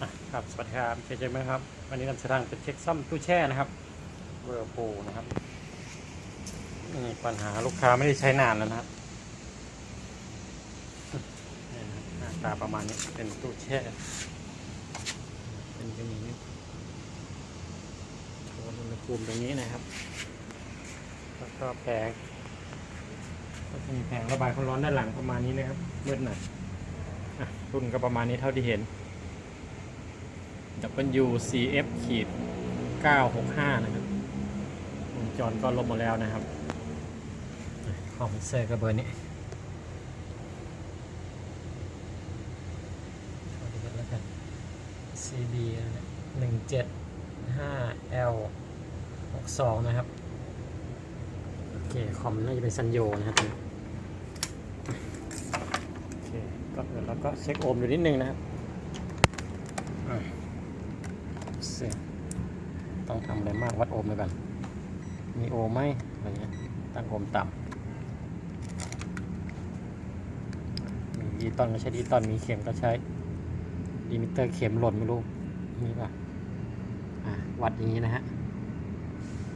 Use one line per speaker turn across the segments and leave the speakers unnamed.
ครับสวัสดีครับเจเจไหมครับ วันนี้นำเสนอเป็นเช็คซ่อมตู้แช่นะครับเวอร์โปนะครับมีปัญหาลูกค้าไม่ได้ใช้นานแล้วนะครับหน้าตาประมาณนี้เป็นตู้แช่เป็นจะมีโทนอุณหภูมิตรงนี้นะครับ แล้วก็แผงก็จะมีแผงระบายความร้อนด้านหลังประมาณนี้นะครับมืดหน่อยรุ่นก็ประมาณนี้เท่าที่เห็น WCF ขีด965 นะครับวงจรก็ลบหมดแล้วนะครับคอมเซอร์ก็เบอร์นี้เข้าดีกันแล้วกัน CB 175 L 62นะครับ โอเค คอมน่าจะเป็นซันโยนะครับโอเคก็เดี๋ยวเราก็เช็คโอห์มดูนิดนึงนะครับอะเสีย ต้องทำอะไรมากวัดโอห์มเลยกัน มีโอห์มไหมอะไรเงี้ยตั้งโอห์มต่ำมีดีตอนก็ใช้ดีตอนมีเข็มก็ใช้ดีมิเตอร์เข็มหล่นไม่รู้มีป่ะอะวัดอย่างนี้นะฮะ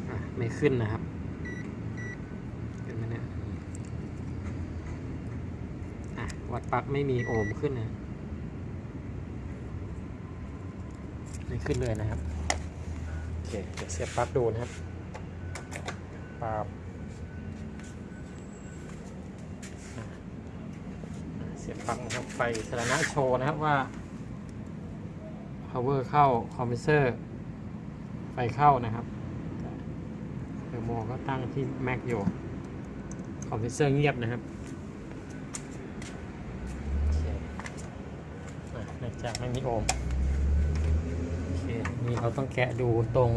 อะไม่ขึ้นนะครับขึ้นไหมเนี่ยอะวัดปลั๊กไม่มีโอห์มขึ้นนะไม่ขึ้นเลยนะครับ เคเดี๋ยวเสียบปลั๊กดูนะครับปาบเสียบปลั๊กนะครับไฟสถานะโชว์นะครับว่า power เข้าคอมเพรสเซอร์ไฟเข้านะครับเทอร์โมก็ตั้งที่แม็กอยู่คอมเพรสเซอร์เงียบนะครับเนื่องจากไม่มีโอห์ม นี่เราต้องแกะดูตรง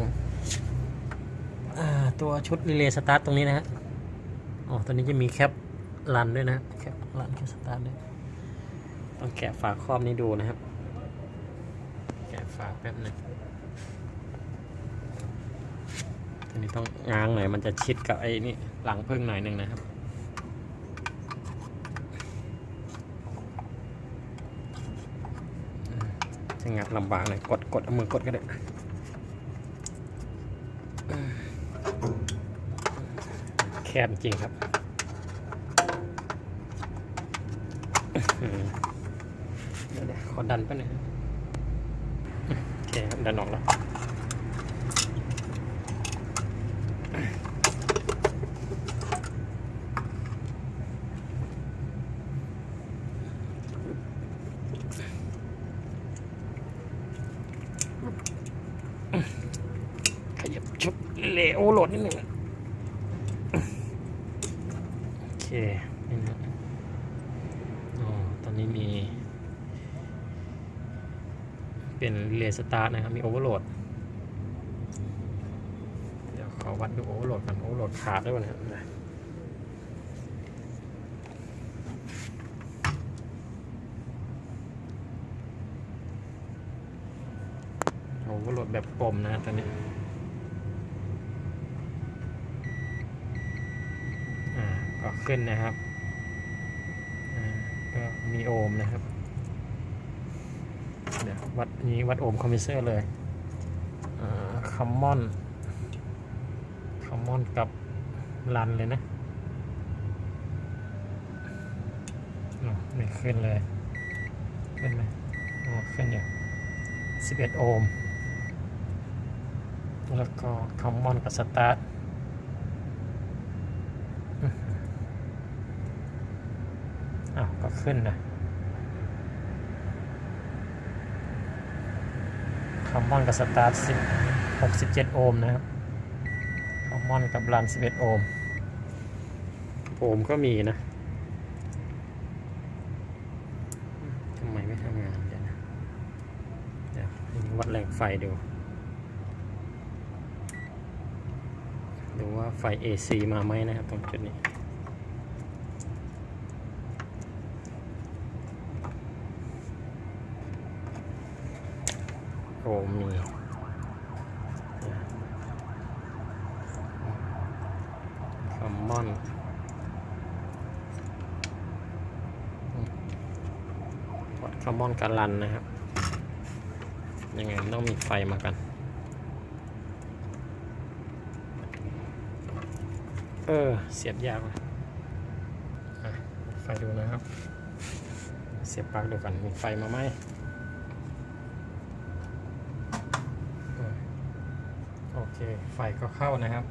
ตัวชุดรีเลย์สตาร์ทตรงนี้นะฮะอ๋อตัวนี้จะมีแคปรันด้วยนะแคปรันแคปสตาร์ทด้วยต้องแกะฝาครอบนี้ดูนะครับ แกะฝาแป๊บหนึงตัวนี้ต้องง้างหน่อยมันจะชิดกับไอ้นี่หลังพึ่งหน่อยหนึ่งนะครับ จะงัดลำบากหน่อยกดกดเอามือกดก็ได้แคบจริงครับเดี๋ยวเดี๋ยวขอดันไปหน่อยโอเคครับดันออกแล้วขยับชุบเล โอโหลดนิดหนึ่งโอเคนี่นะอ๋อตอนนี้มี เป็นเรสตาร์นะครับ มีโอเวอร์โหลด เดี๋ยวขอวัดดูโอเวอร์โหลดกันโอเวอร์โหลดขาดด้วยนะครับโอเวอร์โหลดแบบปมนะตอนนี้ อ่า ก็ขึ้นนะครับก็มีโอห์มนะครับ เดี๋ยววัดนี้วัดโอห์มคอมพิเซอร์เลยคัมมอนคัมมอนกับรันเลยนะอ๋อไม่ขึ้นเลย ขึ้นไหมอ๋อขึ้นอยู่11 โอห์มแล้วก็คัมมอนกับสตาร์ทอื้อหืออ้าว ก็ ขึ้นนะคอมมอนกับสตาร์ท10 67 โอห์มนะครับคอมมอนกับรัน 11 โอห์มโอห์มก็มีนะทำไมไม่ทำงานเดี๋ยวนะเดี๋ยววัดแรงไฟดู ดูว่าไฟ AC มาไหมนะครับตรงจุดนี้ มีคอมมอนวัดคอมมอนการันนะครับ ยังไงต้องมีไฟมากัน เออ เสียบยากไฟดูนะครับ เสียบปลั๊กดูกันมีไฟมาไหมเออ โอเค ไฟก็เข้านะครับ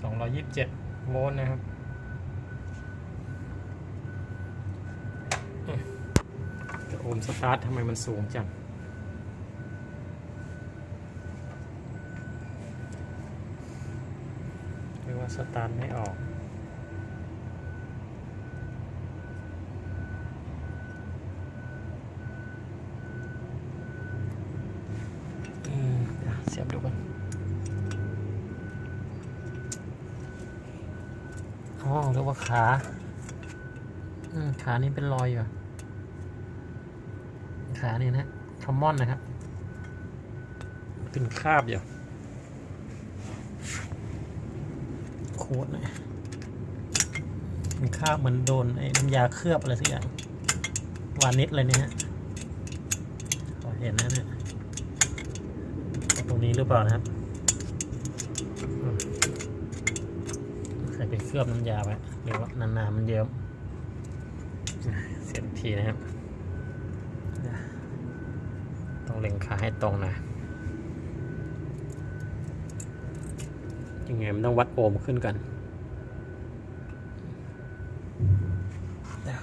227 โวลต์นะครับอืมแต่โอห์มสตาร์ททำไมมันสูงจัง หรือว่าสตาร์ทไม่ออก อืมเดี๋ยวเสียบดูกันอ๋อเรียก ว่าขาอืมขานี่เป็นรอยอยู่อะขานี่นะคอมมอนนะครับ เป็นคราบอยู่โคตรเลยเป็นคราบเหมือนโดนไอ้น้ำยาเคลือบอะไรสักอย่าง วานิชอะไรเนี่ยฮะพอเห็นนะเนี่ย ตรงนี้หรือเปล่านะครับอืม ใส่ไปเคลือบน้ำยาไว้หรือว่านานๆมันเยิ้มอะเสียทีนะครับ ต้องเล็งขาให้ตรงนะยังไงมันต้องวัดโอห์มขึ้นกันเดี๋ย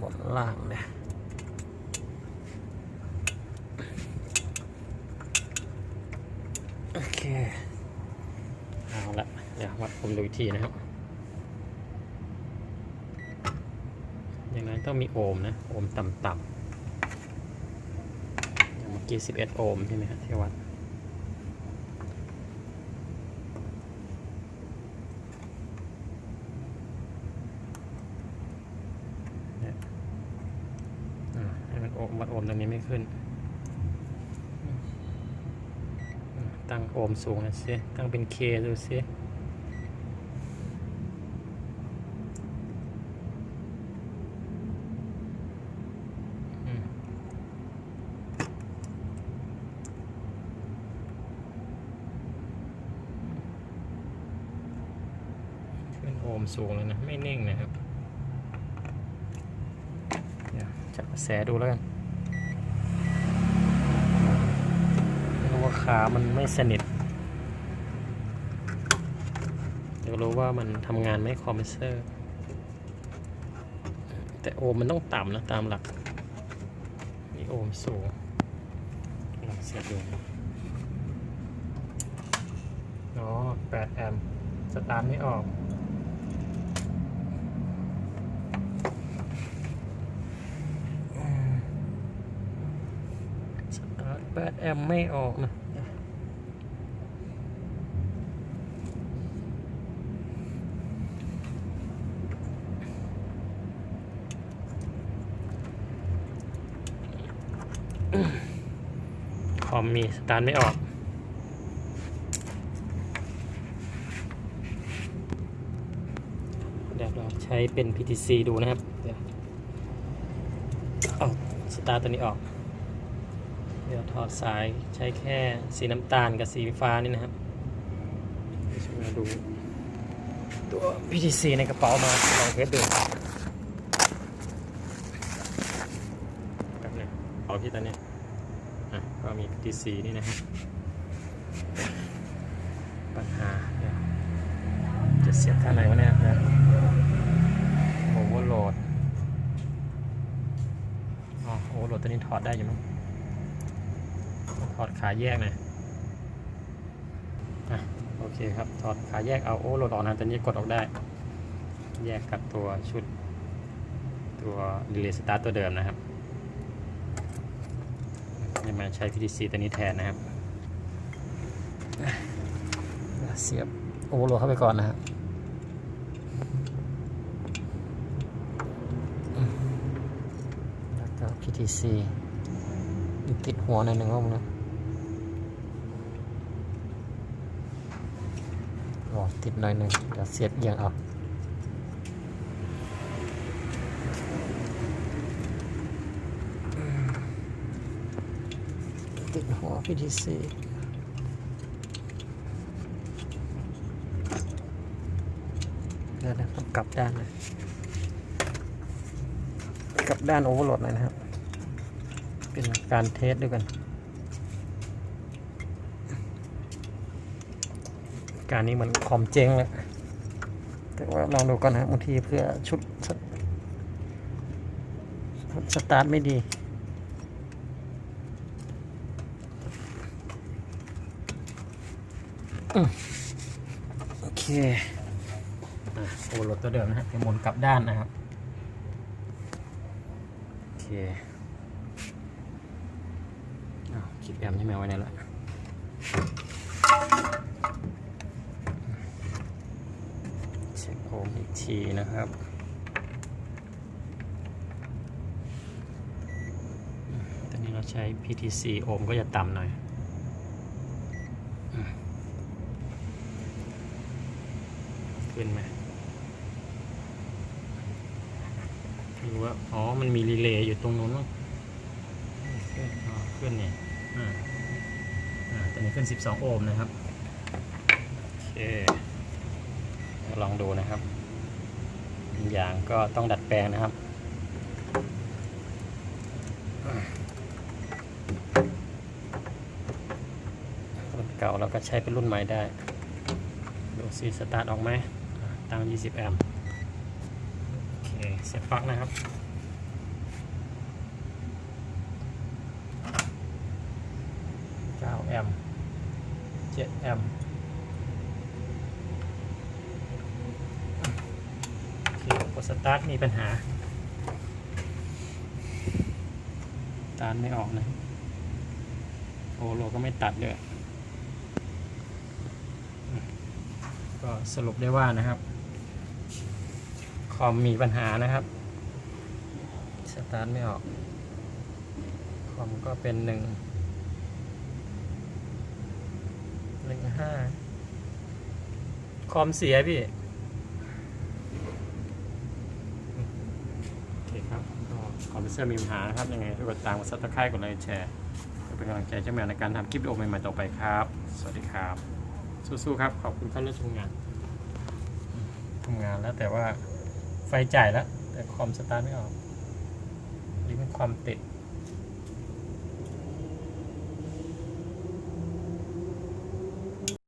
บนล่างเนี่ย โอเค เอา เดี๋ยววัดผมดูอีกทีนะครับ อย่างนั้นต้องมีโอห์มนะ โอห์มต่ำๆอย่างเมื่อกี้ 11 โอห์มใช่ไหมครับที่วัดให้มันโอมวัดโอห์มตรงนี้ไม่ขึ้น ตั้งโอห์มสูงนะสิตั้งเป็นเคดูสิ ขึ้นโอห์มสูงเลยนะ ไม่นิ่งนะครับเดี๋ยวจับกระแสดูแล้วกันเพราะว่าขามันไม่สนิทเดี๋ยวรู้ว่ามันทำงานไหม่คอมเพรสเซอร์ แต่โอห์มมันต้องต่ำนะ ตามหลัก นี่โอห์มสูงลองเสียบดูอ๋อ8แอมป์สตาร์ทไม่ออก ส 8แอมป์ไม่ออกนะคอมมีสตาร์ทไม่ออก เดี๋ยวเราใช้เป็น PTC ดูนะครับเดี๋ยวเอาสตาร์ทตัวนี้ออก ถอดสายใช้แค่สีน้ำตาลกับสีฟ้านี่นะครับเดี๋ยวมาดูตัว PTC ในกระเป๋ามาลองเทสดูแบบนี้เอาที่ตัวเนี้ยอะก็มี PTC นี่นะครับปัญหาเดี๋ยวจะเสียบท่าไหนวะเนี่ยนะโอเวอร์โหลดอ๋อโอเวอร์โหลดตัวนี้ถอดได้อยู่มั้งต้อง ถอดขาแยกหน่อยอะโอเคครับ ถอดขาแยกเอาโอเวอร์โหลดออกนะตัวนี้กดออกได้ แยกกับตัวชุด ตัว Relay Start ตัวเดิมนะครับจะมาใช้ PTC ตัวนี้แทนนะครับ เสียบโอเวอร์โหลดเข้าไปก่อนนะครับแล้วก็ PTC มีติดหัวหน่อยหนึ่งว่ามึงนะ ออกติดหน่อยหนึ่งจะเสียดเอียงออกติดหัว PTC เดี๋ยวนะต้องกลับด้านนะกลับด้านโอเวอร์โหลดหน่อยนะครับ เป็นการเทสด้วยกัน การนี้เหมือนคอมเจ๊งเลยแต่ว่าลองดูก่อนนะครับบางทีเพื่อชุดสตสตาร์ทไม่ดีอืมโอเคอะโอเวอร์โหลดตัวเดิมนะฮะจะหมุนกลับด้านนะครับ โอเคอ้าวคลิปแอมที่แมวไว้ไหนละ มอีกทีนะครับ ตอนนี้เราใช้ PTC โอห์มก็จะต่ำหน่อยขึ้นไหมไม่รู้ว่า อ๋อ มันมีรีเลย์อยู่ตรงนู้นมั้งขึ้นอ๋อขึ้นเนี่ยอ่า อ่าตอนนี้ขึ้น 12 โอห์มนะครับ โอเค ลองดูนะครับ อย่างก็ต้องดัดแปลงนะครับรุ่นเก่าเราก็ใช้เป็นรุ่นใหม่ได้ ดูซีสตาร์ทออกไหมอ่าตั้ง 20 แอมป์โอเค เสียบปลั๊กนะครับ9แอมป์7แอมป์โอเคกด สตาร์ทมีปัญหาสตาร์ทไม่ออกนะโอโลก็ไม่ตัดด้วย ก็สรุปได้ว่านะครับ คอมมีปัญหานะครับ สตาร์ทไม่ออก คอมก็เป็นหนึ่งหนึ่งห้าคอมเสียพี่ โอเคครับก็ คอมพิวเตอร์มีปัญหานะครับ ยังไงทุกดตามกดซับสไครต์กดไลค์แชร์เพื่อเป็นกำลังใจเจ้าแมวในการทำคลิปวิดีโอใหม่ๆต่อไปครับ สวัสดีครับ สู้ๆครับ ขอบคุณครับเรื่องทำงานทำงานแล้วแต่ว่าไฟจ่ายแล้ว แต่คอมสตาร์ทไม่ออกนี่เป็นความติด